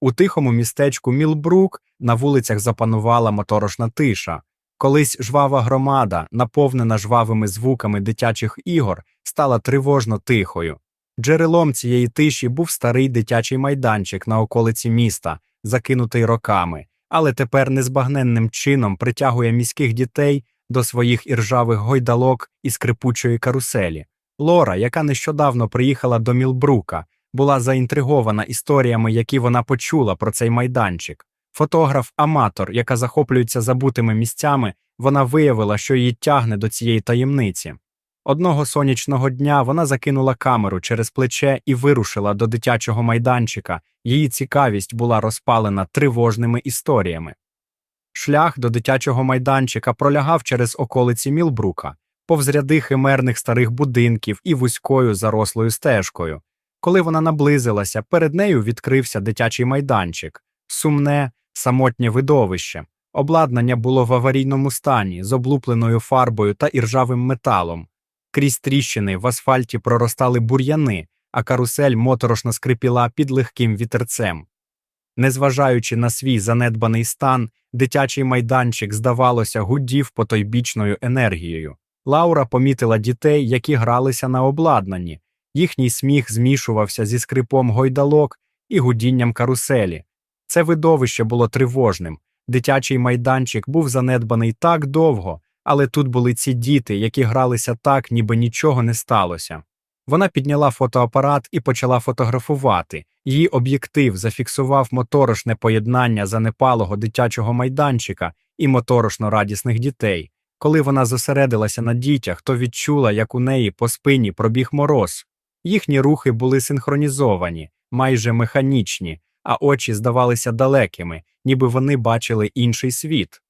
У тихому містечку Мілбрук на вулицях запанувала моторошна тиша. Колись жвава громада, наповнена жвавими звуками дитячих ігор, стала тривожно тихою. Джерелом цієї тиші був старий дитячий майданчик на околиці міста, закинутий роками, але тепер незбагненним чином притягує міських дітей до своїх іржавих гойдалок і скрипучої каруселі. Лора, яка нещодавно приїхала до Мілбрука, була заінтригована історіями, які вона почула про цей майданчик. Фотограф-аматор, яка захоплюється забутими місцями, вона виявила, що її тягне до цієї таємниці. Одного сонячного дня вона закинула камеру через плече і вирушила до дитячого майданчика. Її цікавість була розпалена тривожними історіями. Шлях до дитячого майданчика пролягав через околиці Мілбрука, повз ряди химерних старих будинків і вузькою зарослою стежкою. Коли вона наблизилася, перед нею відкрився дитячий майданчик, сумне, самотнє видовище. Обладнання було в аварійному стані з облупленою фарбою та іржавим металом. Крізь тріщини в асфальті проростали бур'яни, а карусель моторошно скрипіла під легким вітерцем. Незважаючи на свій занедбаний стан, дитячий майданчик, здавалося, гудів потойбічною енергією. Лаура помітила дітей, які гралися на обладнанні. Їхній сміх змішувався зі скрипом гойдалок і гудінням каруселі. Це видовище було тривожним. Дитячий майданчик був занедбаний так довго, але тут були ці діти, які гралися так, ніби нічого не сталося. Вона підняла фотоапарат і почала фотографувати. Її об'єктив зафіксував моторошне поєднання занепалого дитячого майданчика і моторошно радісних дітей. Коли вона зосередилася на дітях, то відчула, як у неї по спині пробіг мороз. Їхні рухи були синхронізовані, майже механічні, а очі здавалися далекими, ніби вони бачили інший світ.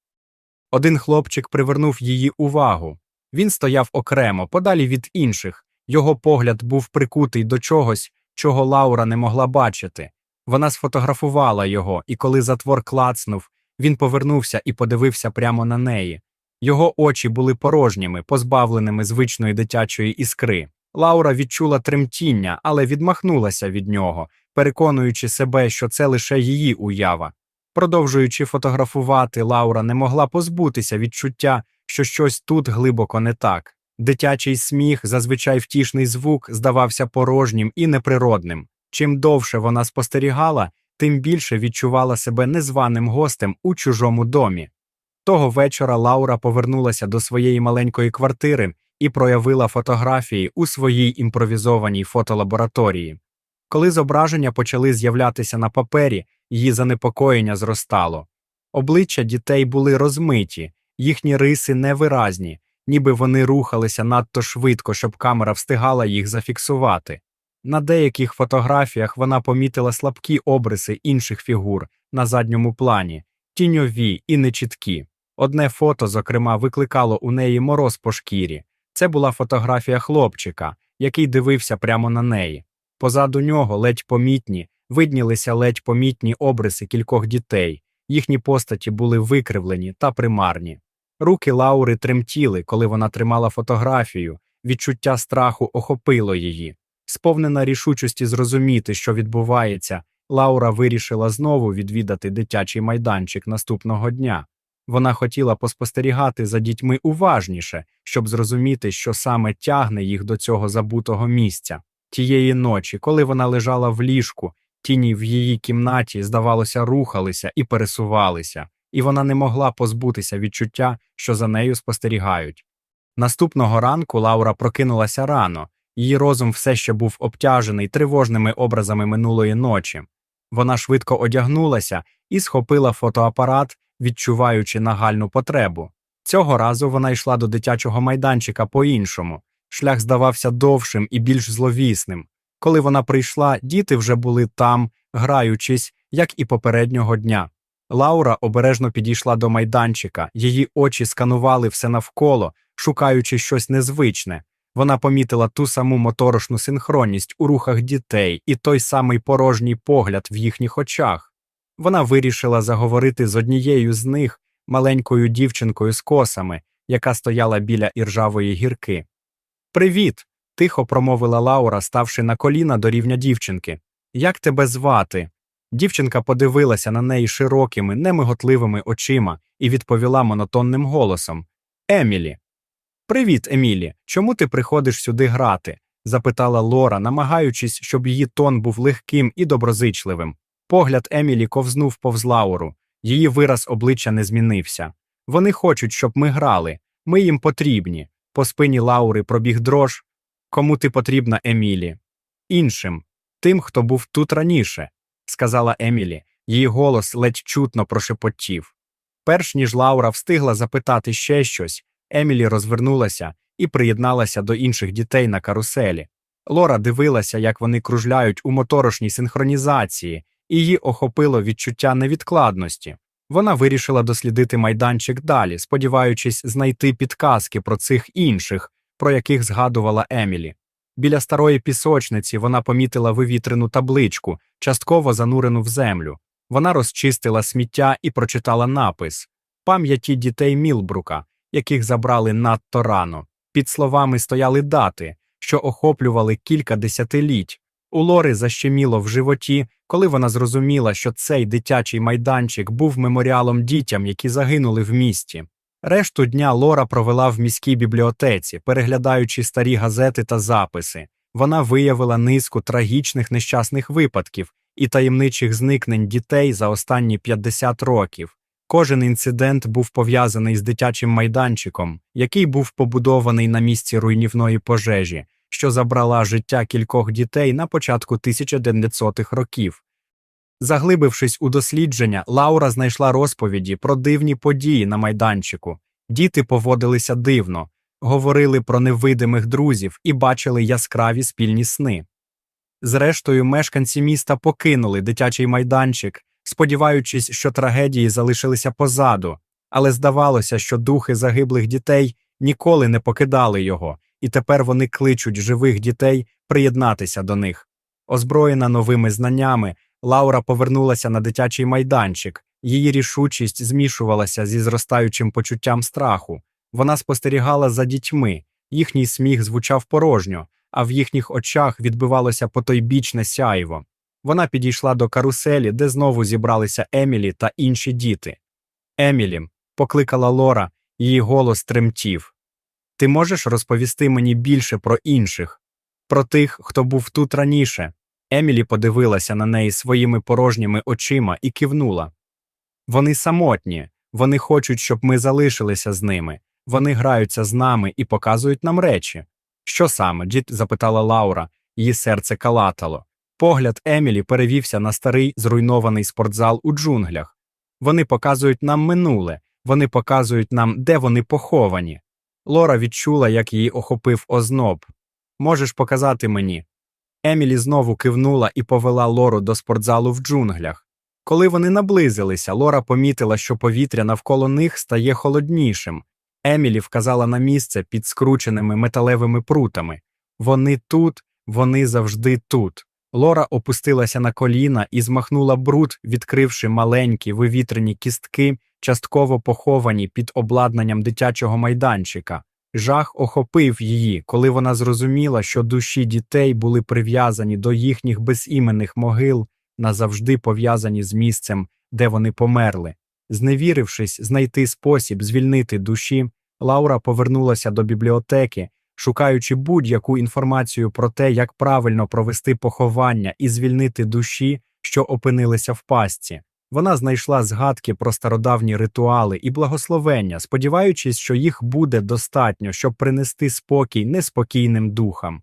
Один хлопчик привернув її увагу. Він стояв окремо, подалі від інших. Його погляд був прикутий до чогось, чого Лаура не могла бачити. Вона сфотографувала його, і коли затвор клацнув, він повернувся і подивився прямо на неї. Його очі були порожніми, позбавленими звичної дитячої іскри. Лаура відчула тремтіння, але відмахнулася від нього, переконуючи себе, що це лише її уява. Продовжуючи фотографувати, Лаура не могла позбутися відчуття, що щось тут глибоко не так. Дитячий сміх, зазвичай втішний звук, здавався порожнім і неприродним. Чим довше вона спостерігала, тим більше відчувала себе незваним гостем у чужому домі. Того вечора Лаура повернулася до своєї маленької квартири і проявила фотографії у своїй імпровізованій фотолабораторії. Коли зображення почали з'являтися на папері, її занепокоєння зростало. Обличчя дітей були розмиті, їхні риси невиразні, ніби вони рухалися надто швидко, щоб камера встигала їх зафіксувати. На деяких фотографіях вона помітила слабкі обриси інших фігур на задньому плані, тіньові і нечіткі. Одне фото, зокрема, викликало у неї мороз по шкірі. Це була фотографія хлопчика, який дивився прямо на неї. Позаду нього ледь помітні, виднілися ледь помітні обриси кількох дітей, їхні постаті були викривлені та примарні. Руки Лаури тремтіли, коли вона тримала фотографію, відчуття страху охопило її. Сповнена рішучості зрозуміти, що відбувається, Лаура вирішила знову відвідати дитячий майданчик наступного дня. Вона хотіла поспостерігати за дітьми уважніше, щоб зрозуміти, що саме тягне їх до цього забутого місця. Тієї ночі, коли вона лежала в ліжку, тіні в її кімнаті, здавалося, рухалися і пересувалися, і вона не могла позбутися відчуття, що за нею спостерігають. Наступного ранку Лаура прокинулася рано, її розум все ще був обтяжений тривожними образами минулої ночі. Вона швидко одягнулася і схопила фотоапарат, відчуваючи нагальну потребу. Цього разу вона йшла до дитячого майданчика по-іншому. Шлях здавався довшим і більш зловісним. Коли вона прийшла, діти вже були там, граючись, як і попереднього дня. Лаура обережно підійшла до майданчика, її очі сканували все навколо, шукаючи щось незвичне. Вона помітила ту саму моторошну синхронність у рухах дітей і той самий порожній погляд в їхніх очах. Вона вирішила заговорити з однією з них, маленькою дівчинкою з косами, яка стояла біля іржавої гірки. Привіт. тихо промовила Лаура, ставши на коліна до рівня дівчинки. Як тебе звати? Дівчинка подивилася на неї широкими, немиготливими очима і відповіла монотонним голосом Емілі. Привіт, Емілі. Чому ти приходиш сюди грати? запитала Лора, намагаючись, щоб її тон був легким і доброзичливим. Погляд Емілі ковзнув повз Лауру. Її вираз обличчя не змінився. Вони хочуть, щоб ми грали. Ми їм потрібні. По спині Лаури пробіг дрож. Кому ти потрібна, Емілі? Іншим, тим, хто був тут раніше, сказала Емілі. Її голос ледь чутно прошепотів. Перш ніж Лаура встигла запитати ще щось, Емілі розвернулася і приєдналася до інших дітей на каруселі. Лора дивилася, як вони кружляють у моторошній синхронізації, її охопило відчуття невідкладності. Вона вирішила дослідити майданчик далі, сподіваючись знайти підказки про цих інших, про яких згадувала Емілі. Біля старої пісочниці вона помітила вивітрену табличку, частково занурену в землю. Вона розчистила сміття і прочитала напис пам'яті дітей Мілбрука, яких забрали надто рано. Під словами стояли дати, що охоплювали кілька десятиліть. У Лори защеміло в животі, коли вона зрозуміла, що цей дитячий майданчик був меморіалом дітям, які загинули в місті. Решту дня Лора провела в міській бібліотеці, переглядаючи старі газети та записи. Вона виявила низку трагічних нещасних випадків і таємничих зникнень дітей за останні 50 років. Кожен інцидент був пов'язаний з дитячим майданчиком, який був побудований на місці руйнівної пожежі, що забрала життя кількох дітей на початку 1900-х років. Заглибившись у дослідження, Лаура знайшла розповіді про дивні події на майданчику. Діти поводилися дивно, говорили про невидимих друзів і бачили яскраві спільні сни. Зрештою, мешканці міста покинули дитячий майданчик, сподіваючись, що трагедії залишилися позаду, але здавалося, що духи загиблих дітей ніколи не покидали його, і тепер вони кличуть живих дітей приєднатися до них. Озброєна новими знаннями, Лаура повернулася на дитячий майданчик, її рішучість змішувалася зі зростаючим почуттям страху. Вона спостерігала за дітьми, їхній сміх звучав порожньо, а в їхніх очах відбивалося потойбічне сяйво. Вона підійшла до каруселі, де знову зібралися Емілі та інші діти. Емілі, покликала Лора, її голос тремтів. Ти можеш розповісти мені більше про інших, про тих, хто був тут раніше. Емілі подивилася на неї своїми порожніми очима і кивнула. Вони самотні, вони хочуть, щоб ми залишилися з ними. Вони граються з нами і показують нам речі. Що саме? дід запитала Лаура, її серце калатало. Погляд Емілі перевівся на старий зруйнований спортзал у джунглях. Вони показують нам минуле, вони показують нам, де вони поховані. Лора відчула, як її охопив озноб. Можеш показати мені. Емілі знову кивнула і повела Лору до спортзалу в джунглях. Коли вони наблизилися, Лора помітила, що повітря навколо них стає холоднішим. Емілі вказала на місце під скрученими металевими прутами. Вони тут, вони завжди тут. Лора опустилася на коліна і змахнула бруд, відкривши маленькі вивітрені кістки, частково поховані під обладнанням дитячого майданчика. Жах охопив її, коли вона зрозуміла, що душі дітей були прив'язані до їхніх безіменних могил, назавжди пов'язані з місцем, де вони померли. Зневірившись знайти спосіб звільнити душі, Лаура повернулася до бібліотеки, шукаючи будь-яку інформацію про те, як правильно провести поховання і звільнити душі, що опинилися в пастці. Вона знайшла згадки про стародавні ритуали і благословення, сподіваючись, що їх буде достатньо, щоб принести спокій неспокійним духам.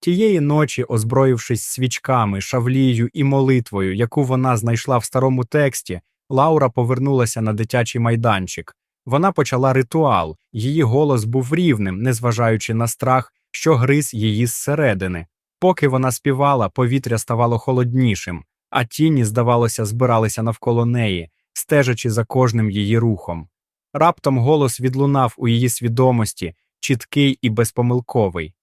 Тієї ночі, озброївшись свічками, шавлією і молитвою, яку вона знайшла в старому тексті, Лаура повернулася на дитячий майданчик. Вона почала ритуал, її голос був рівним, незважаючи на страх, що гриз її зсередини. Поки вона співала, повітря ставало холоднішим, а тіні, здавалося, збиралися навколо неї, стежачи за кожним її рухом. Раптом голос відлунав у її свідомості, чіткий і безпомилковий.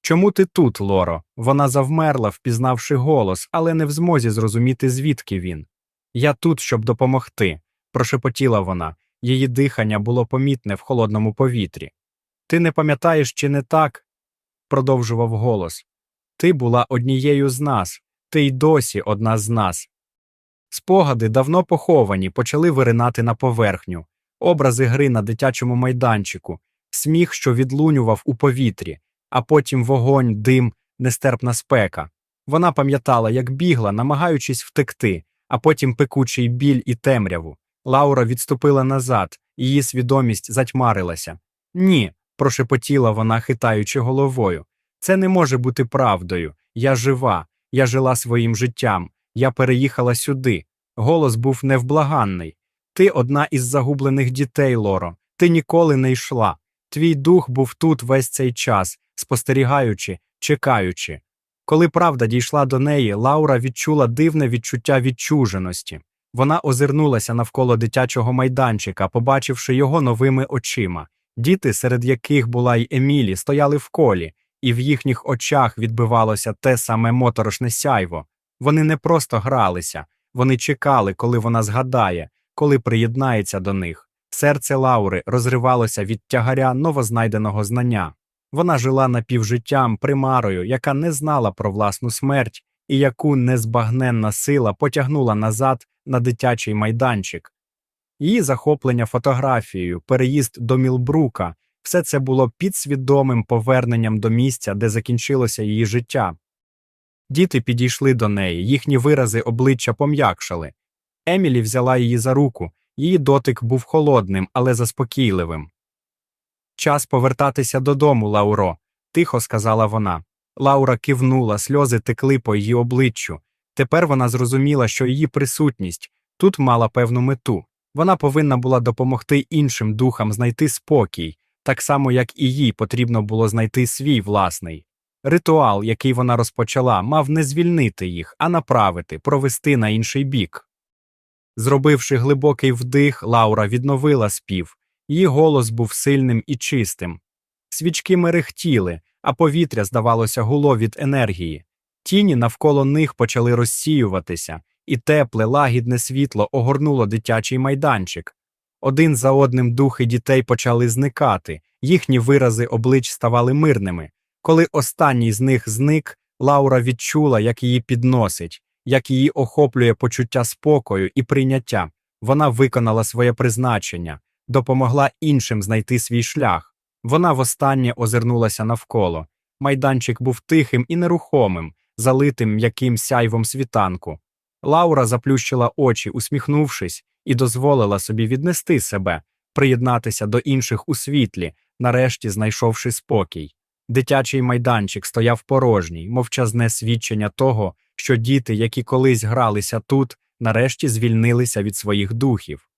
Чому ти тут, Лоро? Вона завмерла, впізнавши голос, але не в змозі зрозуміти, звідки він. Я тут, щоб допомогти, прошепотіла вона. Її дихання було помітне в холодному повітрі. Ти не пам'ятаєш, чи не так? продовжував голос. Ти була однією з нас, ти й досі одна з нас. Спогади, давно поховані, почали виринати на поверхню, образи гри на дитячому майданчику, сміх, що відлунював у повітрі, а потім вогонь, дим, нестерпна спека. Вона пам'ятала, як бігла, намагаючись втекти, а потім пекучий біль і темряву. Лаура відступила назад, її свідомість затьмарилася. Ні, прошепотіла вона, хитаючи головою. Це не може бути правдою. Я жива, я жила своїм життям, я переїхала сюди. Голос був невблаганний. Ти одна із загублених дітей, Лоро. Ти ніколи не йшла. Твій дух був тут весь цей час, спостерігаючи, чекаючи. Коли правда дійшла до неї, Лаура відчула дивне відчуття відчуженості. Вона озирнулася навколо дитячого майданчика, побачивши його новими очима. Діти, серед яких була й Емілі, стояли в колі, і в їхніх очах відбивалося те саме моторошне сяйво. Вони не просто гралися, вони чекали, коли вона згадає, коли приєднається до них. Серце Лаури розривалося від тягаря новознайденого знання. Вона жила напівжиттям, примарою, яка не знала про власну смерть і яку незбагненна сила потягнула назад на дитячий майданчик. Її захоплення фотографією, переїзд до Мілбрука все це було підсвідомим поверненням до місця, де закінчилося її життя. Діти підійшли до неї, їхні вирази обличчя пом'якшали. Емілі взяла її за руку, її дотик був холодним, але заспокійливим. Час повертатися додому, Лауро, тихо сказала вона. Лаура кивнула, сльози текли по її обличчю. Тепер вона зрозуміла, що її присутність тут мала певну мету. Вона повинна була допомогти іншим духам знайти спокій, так само, як і їй потрібно було знайти свій власний. Ритуал, який вона розпочала, мав не звільнити їх, а направити, провести на інший бік. Зробивши глибокий вдих, Лаура відновила спів. Її голос був сильним і чистим. Свічки мерехтіли, а повітря, здавалося, гуло від енергії. Тіні навколо них почали розсіюватися, і тепле, лагідне світло огорнуло дитячий майданчик. Один за одним духи дітей почали зникати, їхні вирази облич ставали мирними. Коли останній з них зник, Лаура відчула, як її підносить, як її охоплює почуття спокою і прийняття. Вона виконала своє призначення, допомогла іншим знайти свій шлях. Вона востаннє озирнулася навколо. Майданчик був тихим і нерухомим, залитим м'яким сяйвом світанку. Лаура заплющила очі, усміхнувшись, і дозволила собі віднести себе, приєднатися до інших у світлі, нарешті знайшовши спокій. Дитячий майданчик стояв порожній, мовчазне свідчення того, що діти, які колись гралися тут, нарешті звільнилися від своїх духів.